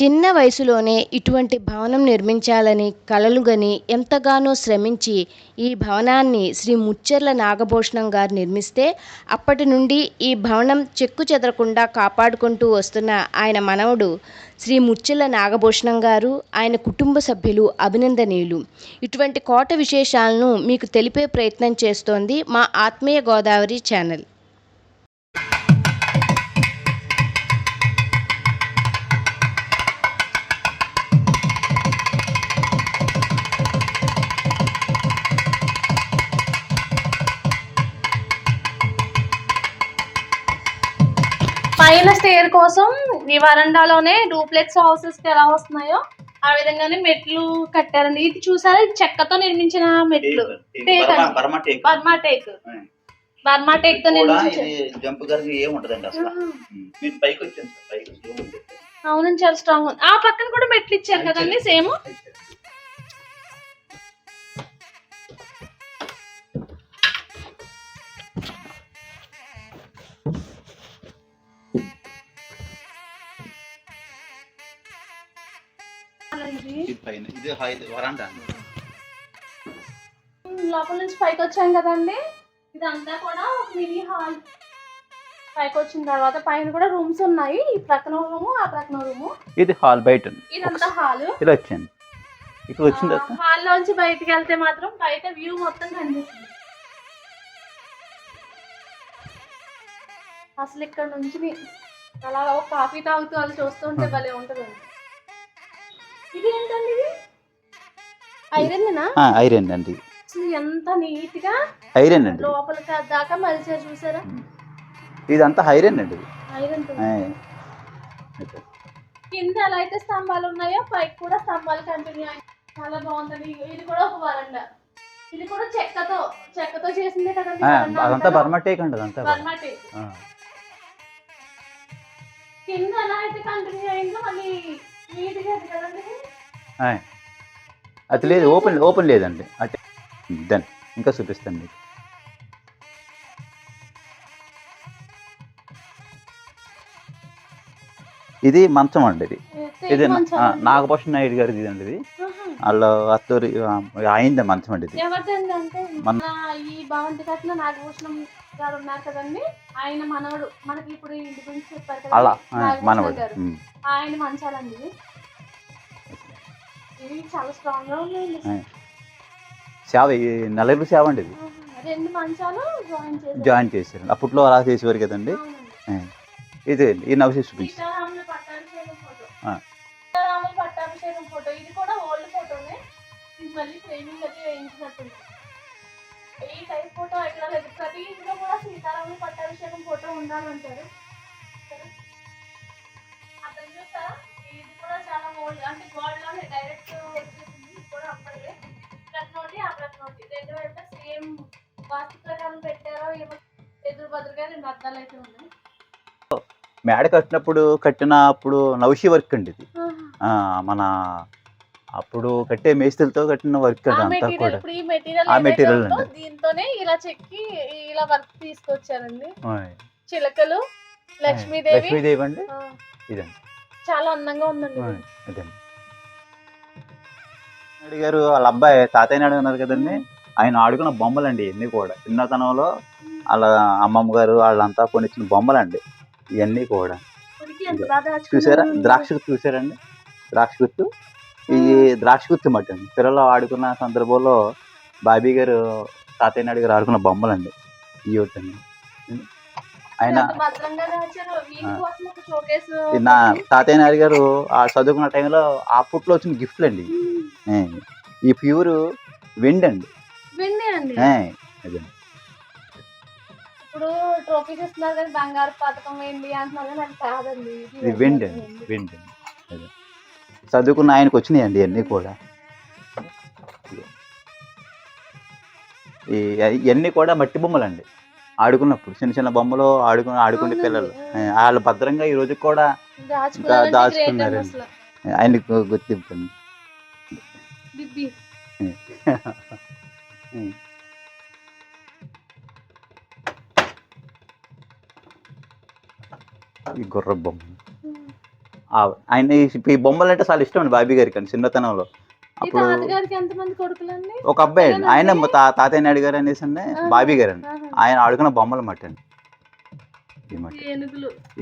చిన్న వయసులోనే ఇటువంటి భవనం నిర్మించాలని కలలుగని ఎంతగానో శ్రమించి ఈ భవనాన్ని శ్రీ ముచ్చెర్ల నాగభూషణం గారు నిర్మిస్తే అప్పటి నుండి ఈ భవనం చెక్కు చెదరకుండా కాపాడుకుంటూ వస్తున్న ఆయన మనవడు శ్రీ ముచ్చెల నాగభూషణం గారు ఆయన కుటుంబ సభ్యులు అభినందనీయులు. ఇటువంటి కోట విశేషాలను మీకు తెలిపే ప్రయత్నం చేస్తోంది మా ఆత్మీయ గోదావరి ఛానల్. స్టేర్ కోసం ఈ వరండాలోనే డూప్లెక్స్ హౌసెస్ ఎలా వస్తున్నాయో ఆ విధంగానే మెట్లు కట్టారండి. ఇది చూసారా? ఇది చెక్కతో నిర్మించిన మెట్లు. టేక్ బర్మా టేక్ బర్మా టేక్తో కూడా నిర్మించిన ఇది జంప్ గారికి ఏం ఉంటదండి అసలు. ఉం. మీరు పైకి వచ్చాను సార్. పైకి వచ్చి ఏముంది అవునండి చాలా స్ట్రాంగ్ ఉంది. ఆ పక్కన కూడా మెట్లు ఇచ్చారు కదండి సేమ్? ఇది హై వరాండా. లోపల నుంచి పైకి వచ్చాం కదండి. ఇదంతా కూడా ఒక మినీ హాల్ పైకి వచ్చిన తర్వాత పైన కూడా రూమ్స్ ఉన్నాయి. ఈ ప్రక్కన రూము ఆ ప్రక్కన రూము ఇది హాల్ బయట. ఇదంతా హాల్ ఇలా వచ్చాను ఇక్కడ వచ్చిన తర్వాత హాల్ లోంచి బయటికి వెళ్తే మాత్రం బయట వ్యూ మొత్తం కనిపిస్తుంది. అసలు ఇక్కడ నుంచి అలా ఒక కాఫీ తాగుతూ వాళ్ళు చూస్తుంటే భలే ఉంటుంది ఇది ఏంటండి ఇది? ఐరన్ అండి ఎంత నీట్గా ఐరన్ అండి లోపలికి దాకా మలిచారు చూసారా ఇదంతా ఐరన్ అండి. ఐరన్. కింద ఎలా అయితే స్తంభాలు ఉన్నాయో పైకి కూడా స్తంభాలు కంటిన్యూ చాలా బాగుందండి ఇది కూడా ఒక వరండా ఇది కూడా చెక్కతో చెక్కతో చేసిందే కదండి అదంతా అంటారు. బర్మా టేక్ అండి అదంతా బర్మా టేక్. ఆ. కింద ఎలా అయితే కంటిన్యూ అయిందో మళ్ళీ నీట్గా ఉంది కదండి. అది లేదు ఓపెన్ ఓపెన్ లేదండి. అంటే దెన్ ఇంకా చూపిస్తాను మీకు. ఇది మంచం అండి ఇది. ఇది అండి. నాగభూషణ నాయుడు గారిది ఇదండి ఇది. వాళ్ళ అత్తూరి అయింది మంచం అండి ఇది. మన- మన ఈ భవంతి కట్టిన నాగభూషణం గారు ఉన్నారు కదండి. ఆయన మనవడు. మనకి ఇప్పుడు ఈ ఇంటి గురించి చెప్పారు కదా. అలా ఆ, నాగభూషణం మనవాడు. గారు. ఉమ్. ఆయన మంచాలండి చాలా స్ట్రాంగ్గా ఉన్నాయండి. సేవ ఈ నలుగురు సేవ అండి ఇది. రెండు మంచాలు జాయిన్ చేశారు. జాయిన్ చేశారు. అప్పట్లో అలా చేసేవారు కదండి. ఇది ఈ నవసి చూపించి పట్టాభిషేకం ఫోటో. ఆ. సీతారాముల పట్టాభిషేకం ఫోటో. ఇది కూడా ఓల్డ్ ఫోటోనే ఇది మళ్ళీ ఫ్రేమింగ్ అది వేయించినట్టుంది. ఈ టైప్ ఫోటో ఎక్కడ లేదు. ప్రతి ఇంట్లో కూడా సీతారాముల పట్టాభిషేకం ఫోటో ఉండాలంటారు. అతను చూస్తారా? కూడా చాలా ఓల్డ్ అంటే డైరెక్ట్ వచ్చేసింది కూడా అప్పటికే. ప్రతినోటి ఆ ప్రతినోటి. రెండు వైపులా సేమ్ వాస్తు ప్రకారం పెట్టారో ఏమో ఎదురు బదురుగా రెండు అద్దాలు అయితే ఉన్నాయి. మేడ కట్టినప్పుడు కట్టినప్పుడు నవషి వర్క్ అండి ఇది. మన అప్పుడు కట్టే మేస్త్రిలతో కట్టిన వర్క్ అంతా కూడా. ఆ మెటీరియల్ అండి. దీంతోనే ఇలా చెక్కి ఇలా వర్క్ తీసుకొచ్చారండి. చిలకలు లక్ష్మీదేవి. లక్ష్మీదేవి అండి. ఇదండి. చాలా అందంగా ఉందండి. గారు వాళ్ళ అబ్బాయి తాతయ్య నాయుడు ఉన్నారు కదండి. ఆయన ఆడుకున్న బొమ్మలండి ఇవన్నీ కూడా. చిన్నతనంలో వాళ్ళ అమ్మమ్మ గారు వాళ్ళంతా కొనిచ్చిన బొమ్మలండి ఇవన్నీ కూడా. చూసారా. ద్రాక్ష గుర్తు చూసారండి? ద్రాక్ష గుర్తు? ఈ ద్రాక్ష గుర్తు మట్టి అండి పిల్లలు ఆడుకున్న సందర్భంలో బాబీ గారు తాతయ్య నాయుడు గారు ఆడుకున్న బొమ్మలండి. ఈ ఒకటండి. ఆయన నా తాతయ్య నాయుడు గారు ఆ చదువుకున్న టైంలో అప్పట్లో వచ్చిన గిఫ్ట్లు అండి. ఈ ప్యూర్ వెండి అండి. అండి? ఏ, అదండి ఇప్పుడు ట్రోఫీస్ ఇస్తున్నారు కానీ బంగారు పథకం ఏంటి అంటున్నారు కానీ అది కాదండి. ఇది వెండి అండి. వెండి. అండి. అదే. చదువుకున్న ఆయనకు వచ్చినాయండి ఇవన్నీ కూడా. ఈ ఇవన్నీ కూడా మట్టి బొమ్మలండి. ఆడుకున్నప్పుడు చిన్న చిన్న బొమ్మలు ఆడుకుని ఆడుకునే. పిల్లలు. వాళ్ళు భద్రంగా ఈ రోజు కూడా. అసలు. ఆయనకు గుర్తింపు ఈ గుర్ర బొమ్మ. ఆయన ఈ- బొమ్మలు అంటే చాలా ఇష్టం అండి బాబీ గారికి అండి చిన్నతనంలో. అప్పుడు ఒక అబ్బాయి అండి. ఆయన మా తా తాతయ్య నాయుడు గారు అనేసి అండి. బాబీ గారు అండి. ఆయన ఆడుకున్న బొమ్మలు మట్టి అండి. ఈ మట్టి.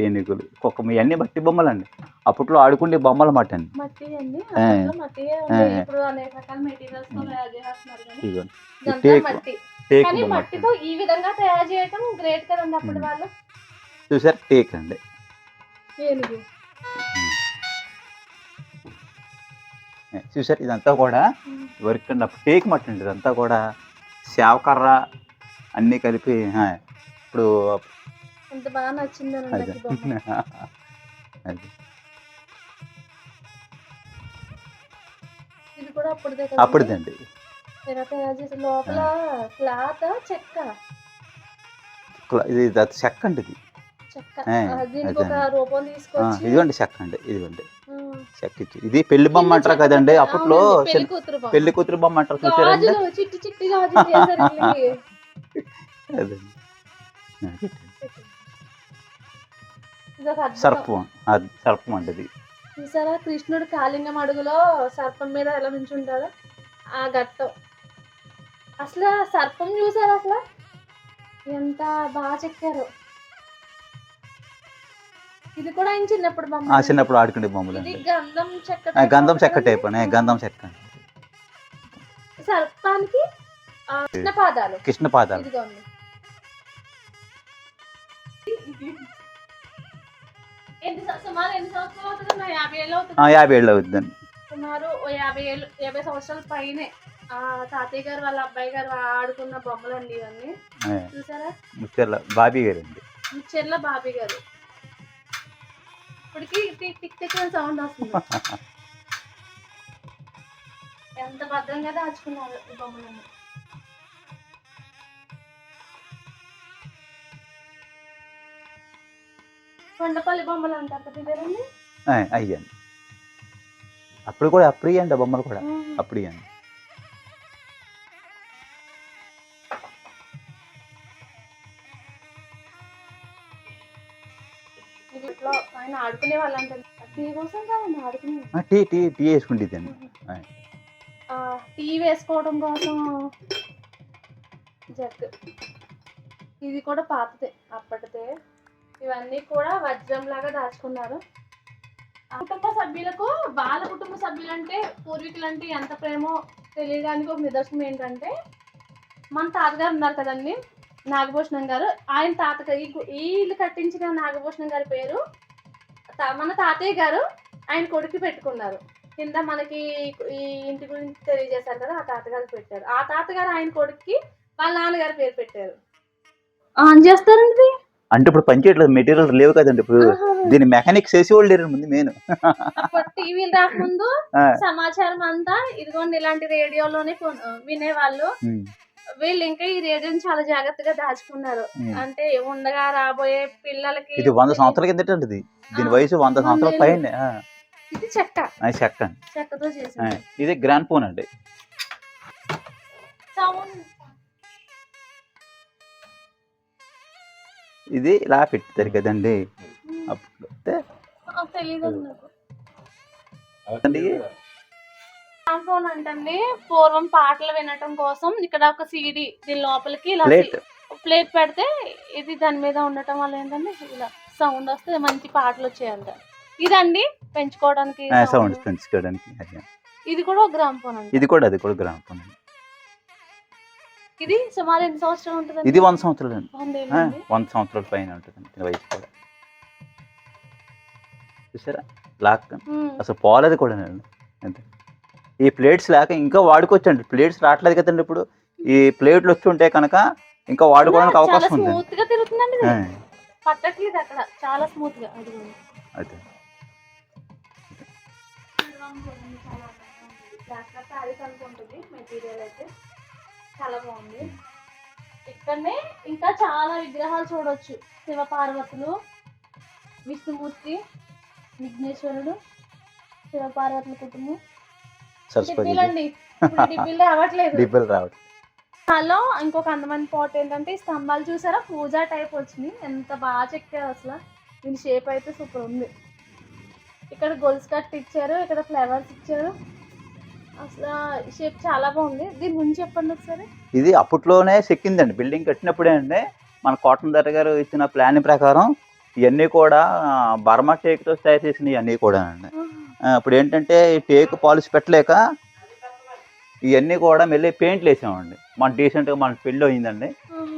ఏనుగులు. కుక్క ఇవన్నీ మట్టి బొమ్మలు అండి. అప్పట్లో ఆడుకునే బొమ్మల మట్టి అండి. మట్టి అండి. ఆ. అప్పట్లో మట్టియే ఉంది. ఆ. ఇప్పుడు అనేక రకాల మెటీరియల్స్తో తయారు చేస్తున్నారు కానీ ఇదిగోండి ఇదంతా టేకు. మట్టి. టేక్ కానీ బొమ్మ మట్టితో ఈ విధంగా తయారు చేయటం గ్రేట్ కదండి అప్పటి ఉమ్. వాళ్ళు. చూసారు? టేక్ అండి. చూసారు ఇదంతా కూడా. వర్క్ అండి అప్పుడు టేక్ మట్టి అండి ఇదంతా కూడా సేవకర్ర అన్నీ కలిపి ఇప్పుడు అది. అప్పుడుదండి. లోపల క్లాత్ చెక్క? ఇది చెక్క అండి ఇది. ఇదిగోండి చెక్క అండి. ఇదిగోండి. ఇది పెళ్ళి బొమ్మ అంటారు కదండి. అప్పట్లో పెళ్ళి కూతురు బొమ్మ. అంటారు చూసారండి. సర్పం అది సర్పం అండి ఇది. చూసారా? కృష్ణుడు కాళింగం అడుగులో సర్పం మీద ఎలా నుంచుంటాడో? ఆ ఘట్టం అసలు సర్పం చూసారా అసలు? ఎంత బాగా చెక్కారు. ఇది కూడా ఆయన చిన్నప్పుడు బొమ్మ ఆ చిన్నప్పుడు ఆడుకునే బొమ్మలు ఇది గంధం చెక్క గంధం చెక్క? టైప్ అండి గంధం చెక్క. సర్పానికి చిన్న పాదాలు కృష్ణ పాదాలు. ఇదిగోండి. ఎన్ని సుమారు ఎన్ని సంవత్సరాలు అవుతుంది యాభై ఏళ్ళు అవుతుంది. యాభై ఏళ్ళు అవుతుందండి. సుమారు యాభై ఏళ్ళు యాభై సంవత్సరాల పైనే. ఆ తాతయ్య గారు వాళ్ళ అబ్బాయి గారు ఆడుకున్న బొమ్మలు అండి ఇవన్నీ చూసారా? ముత్యాల బాబీ గారు అండి చెల్ల బాబీ గారు. ఇప్పటికి టిక్ టిక్ టిక్ అని సౌండ్ వస్తుంది. ఎంత భద్రంగా దాచుకున్నారు ఈ బొమ్మలన్నీ కొండపల్లి బొమ్మలు అంటారు ఇదేనండి? అయ్యండి. అప్పుడు కూడా అప్పుడు ఇవ్వండి ఆ బొమ్మలు కూడా. అప్పుడు ఇవ్వండి టీ కోసం కాదండి టీ టీ టీ వేసుకుంటుందండి. టీ వేసుకోవడం కోసం జగ్. ఇది కూడా పాతదే అప్పటిదే. ఇవన్నీ కూడా వజ్రం లాగా దాచుకున్నారు కుటుంబ సభ్యులకు వాళ్ళ కుటుంబ సభ్యులంటే పూర్వీకులంటే ఎంత ప్రేమో తెలియడానికి ఒక నిదర్శనం ఏంటంటే మన తాతగారు ఉన్నారు కదండి నాగభూషణం గారు. ఆయన తాతగారు ఈ ఇల్లు కట్టించిన నాగభూషణం గారి పేరు మన తాతయ్య గారు ఆయన కొడుకు పెట్టుకున్నారు. కింద మనకి ఈ ఇంటి గురించి తెలియజేశారు కదా ఆ తాతగారు పెట్టారు. ఆ తాతగారు ఆయన కొడుక్కి వాళ్ళ నాన్నగారు పేరు పెట్టారు. ఆన్ చేస్తారండి? అంటే ఇప్పుడు పనిచేయట్లేదు మెటీరియల్ లేవు కదండి ఇప్పుడు. దీని మెకానిక్స్ వేసి వాళ్ళు లేరు ముందు మెయిన్. టీవీలు రాకముందు. సమాచారం అంతా ఇదిగోండి ఇలాంటి రేడియోలోనే వినేవాళ్ళు. వీళ్ళు ఇంకా ఈ రేడియోని చాలా జాగ్రత్తగా దాచుకున్నారు. అంటే ఉండగా రాబోయే పిల్లలకి ఇది వంద సంవత్సరాల కిందట ఇది. దీని వయసు వంద సంవత్సరాల. పైన ఇది చెక్క. చెక్క చెక్కతో ఆ, చేసింది ఇది గ్రాండ్ ఫోన్ అండి. ఇది ఇలా పెట్టారు కదండి. అప్పుడు తెలియదు ఫోన్ అంటండి పూర్వం పాటలు వినటం కోసం ఇక్కడ ఒక సీడీ దీని లోపలికి ఇలా ప్లేట్ ప్లేట్ పెడితే ఇది దాని మీద ఉండటం వల్ల ఏంటంటే ఇలా సౌండ్ వస్తే మంచి పాటలు వచ్చాయంట. ఇదండి పెంచుకోవడానికి సౌండ్ sound. పెంచుకోవడానికి అదే. ఇది కూడా ఒక గ్రామ్ ఫోన్ అండి. ఇది కూడా అది కూడా గ్రాండ్ ఫోన్ ఇది సుమారు ఎన్ని సంవత్సరాలు ఉంటుంది ఇది వంద సంవత్సరాలు అండి ఆ, వంద సంవత్సరాల పైన ఉంటుంది దీని వయసు కూడా. చూసారా? Lock um. అసలు పోలేదు కూడా అంతే. ఈ ప్లేట్స్ లేక ఇంకా వాడుకోవచ్చు అండి ప్లేట్స్ రావట్లేదు కదండి ఇప్పుడు. ఈ ప్లేట్లు వచ్చి ఉంటే కనుక ఇంకా వాడుకోవడానికి అవకాశం ఉంది పట్టట్లేదు అక్కడ. చాలా స్మూత్గా. అది అదే. అనుకుంటుంది మెటీరియల్ అయితే చాలా బాగుంది ఇక్కడనే ఇంకా చాలా విగ్రహాలు చూడొచ్చు. శివ పార్వతులు విష్ణుమూర్తి విఘ్నేశ్వరుడు శివ పార్వతుల కుటుంబం. సరస్వతి డిబ్బీలు రావట్లేదు. హలో ఇంకొక అందమైన పాట్ ఏంటంటే ఈ స్తంభాలు చూసారా? పూజా టైప్ వచ్చినాయి ఎంత బాగా చెక్కారు అసలు. దీని షేప్ అయితే సూపర్ ఉంది. ఇక్కడ గొలుసు కట్ ఇచ్చారు ఇక్కడ ఫ్లవర్స్ ఇచ్చారు. అసలు షేప్ చాలా బాగుంది. దీని గురించి చెప్పండి ఒకసారి. ఇది అప్పట్లోనే చెక్కిందండి. బిల్డింగ్ కట్టినప్పుడే అండి. మన కాటన్ దర్ గారు ఇచ్చిన ప్లాన్ ప్రకారం ఇవన్నీ కూడా బర్మా టేక్తో తయారు చేసినవి ఇవన్నీ కూడా అండి ఆ, ఇప్పుడు ఏంటంటే ఈ టేక్ పాలిష్ పెట్టలేక ఇవన్నీ కూడా మళ్ళీ పెయింట్లు వేసామండి. మన డీసెంట్గా మన పెళ్ళి అయిందండి.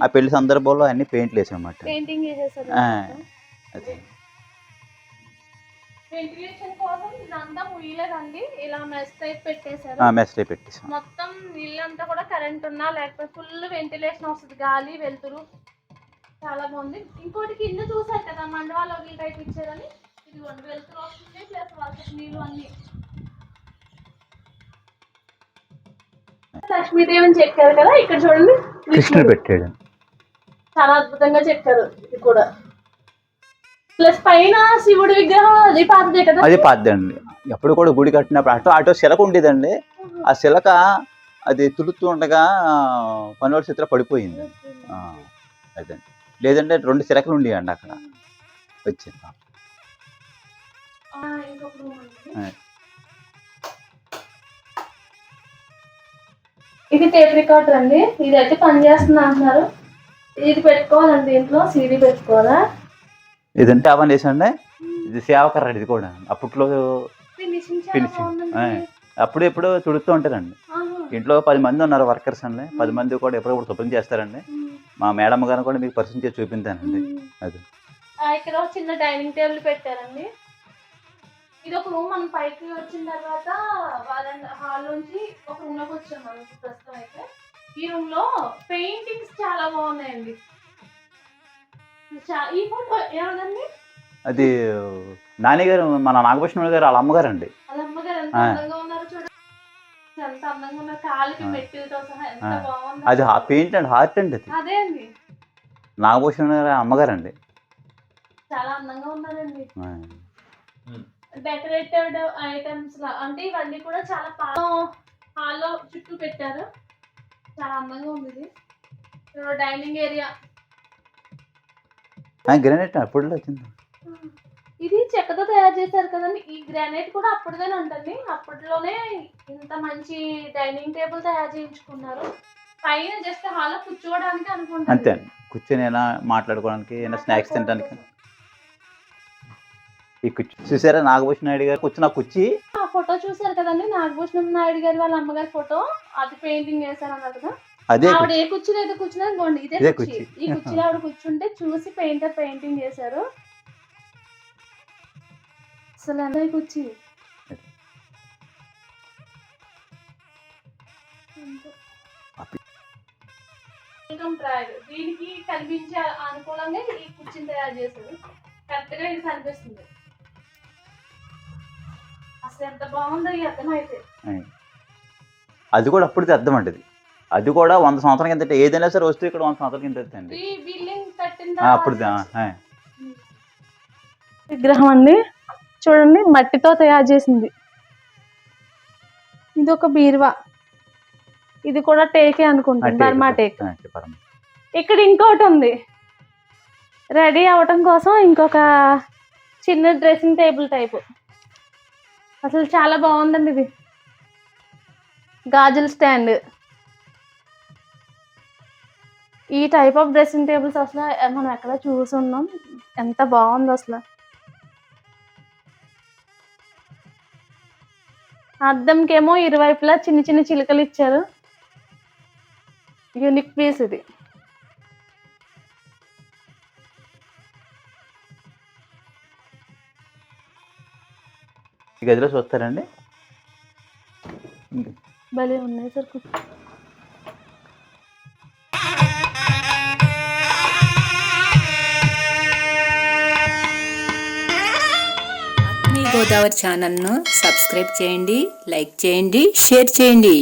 ఆ పెళ్ళి సందర్భంలో అన్ని పెయింట్లు వేసామన్నమాట. పెయింటింగ్ చేసేసారు ఆ. అదే. వెంటిలేషన్ కోసం ఇదంతా ముయ్యలేదండి. ఇలా మెస్ టైప్ పెట్టేశారు. మెస్ పెట్టేసాం. మొత్తం ఇల్లంతా కూడా కరెంట్ ఉన్నా లేకపోతే ఫుల్ వెంటిలేషన్ వస్తుంది. గాలి వెలుతురు. చాలా బాగుంది. ఇంకోటి కింద చూసారు కదా మండవాళ్ళు టైప్ ఇచ్చారని? ఇదిగోండి వెలుతురు వస్తుంది ప్లస్ వర్షపు నీళ్ళు అన్ని. లక్ష్మీదేవిని చెక్కారు కదా ఇక్కడ చూడండి. కృష్ణుడు పెట్టాడు. చాలా అద్భుతంగా చెక్కారు ఇది కూడా. ప్లస్ పైన శివుడి విగ్రహం అది పాతదే కదా? అది పాద్దండి ఎప్పుడు కూడా గుడి కట్టినప్పుడు అటు అటు శిలక ఉండేదండి. ఆ శిలక అది తులుతూ ఉండగా పనివాడి చిత్ర పడిపోయింది. ఆ, అదండి లేదంటే రెండు శిలకలు ఉండేయండి అక్కడ. వచ్చింది. ఇది టేప్ రికార్డర్ అండి. ఇది అయితే పని చేస్తుంది అంటున్నారు. ఇది పెట్టుకోవాలండి దీంట్లో సీడీ పెట్టుకోవాలా? ఇదంటే అవన్నీ వేసండి ఇది సేవకర్ర ఇది కూడా. అప్పట్లో ఫినిషింగ్. అప్పుడు ఎప్పుడు తుడుతూ ఉంటారండి. ఇంట్లో పది మంది ఉన్నారు వర్కర్స్ అండి. పది మంది కూడా ఎప్పుడప్పుడు శుభ్రం చేస్తారండి. మా మేడం గారిని కూడా మీకు పరిచయం చేసి చూపించానండి. అది. ఇక్కడ చిన్న డైనింగ్ టేబుల్ పెట్టారండి. ఇది ఒక రూమ్ మనం పైకి వచ్చిన తర్వాత వాళ్ళ హాల్ నుంచి ఒక రూమ్లోకి వచ్చాం మనం ప్రస్తుతం అయితే. ఈ రూమ్లో పెయింటింగ్స్ చాలా బాగున్నాయండి. ఈ ఫోటో ఏమదండి అది నాన్నగారు మన నాగభూషణ గారు వాళ్ళ అమ్మగారు అండి వాళ్ళ అమ్మగారు ఎంత. అందంగా ఉన్నారు చూడండి ఎంత అందంగా ఉన్నారు. కాలికి. మెట్టిలతో సహా ఎంత. బాగుంది. అది పెయింట్ అండ్ హార్ట్ అండి అది. అదే అండి. నాగభూషణ గారు అమ్మగారు అండి చాలా అందంగా ఉన్నారండి. డెకరేటెడ్ ఐటమ్స్ అంటే ఇవన్నీ కూడా చాలా హాల్లో చుట్టూ పెట్టారు. చాలా అందంగా ఉంది ఇది. Dining area. ఆ, గ్రానైట్ అప్పుడు వచ్చింది. ఇది చెక్కతో తయారు చేశారు కదండి. ఈ గ్రానైట్ కూడా అప్పటిదేనే ఉంటుంది అప్పట్లోనే ఇంత మంచి డైనింగ్ టేబుల్ తయారు చేయించుకున్నారు. పైన జస్ట్ హాల్లో కూర్చోవడానికి అనుకుంటాను. అంతే అండి. కూర్చొని అయినా మాట్లాడుకోవడానికి ఏమైనా స్నాక్స్ తినడానికి. ఈ కుర్చీ చూసారా? నాగభూషణ నాయుడు గారు కూర్చున్న కుర్చీ. ఆ ఫోటో చూసారు కదండి? నాగభూషణం నాయుడు గారి వాళ్ళ అమ్మగారి ఫోటో. అది పెయింటింగ్ చేశారు అన్నారు కదా? అదే ఆవిడ కుర్చీ. ఏ కుర్చీలో అయితే కూర్చున్నా ఇదిగోండి ఇదే ఇదే కుర్చీ. కుర్చీ. ఈ కుర్చీలో ఆవిడ కూర్చుంటే చూసి పెయింటర్ పెయింటింగ్ చేశారు. అసలు అదే కుర్చీ. Welcome trial. దీనికి కనిపించే అనుకూలంగా ఈ కుర్చీని తయారు చేశారు. కరెక్ట్గా ఇది కనిపిస్తుంది. ఎంత బాగుందో ఈ అర్థం అయితే. అది కూడా అప్పుడు అర్థం అండి అది. కూడా వంద సంవత్సరాల కిందట ఏదైనా సరే వస్తువు ఇక్కడ వంద సంవత్సరాల కింద అండి అప్పుడు విగ్రహం అండి. చూడండి మట్టితో తయారు చేసింది. ఇది ఒక బీరువా. ఇది కూడా టేకే ఆ, అనుకుంటాను టేకు. బర్మా. ఇక్కడ ఇంకోటి ఉంది. రెడీ అవటం కోసం ఇంకొక చిన్న డ్రెస్సింగ్ టేబుల్ టైపు. అసలు చాలా బాగుందండి ఇది. గాజుల స్టాండ్. ఈ టైప్ ఆఫ్ డ్రెస్సింగ్ టేబుల్స్ అసలు మనం ఎక్కడ చూసున్నాం ఎంత బాగుంది అసలు. అద్దంకేమో ఇరువైపులా చిన్న చిన్న చిలుకలు ఇచ్చారు. యూనిక్ పీస్ ఇది. ఈ గదిలో చూస్తారండి. భలే ఉన్నాయి సార్ గోదావరి ఛానల్ను సబ్స్క్రైబ్ చేయండి లైక్ చేయండి షేర్ చేయండి.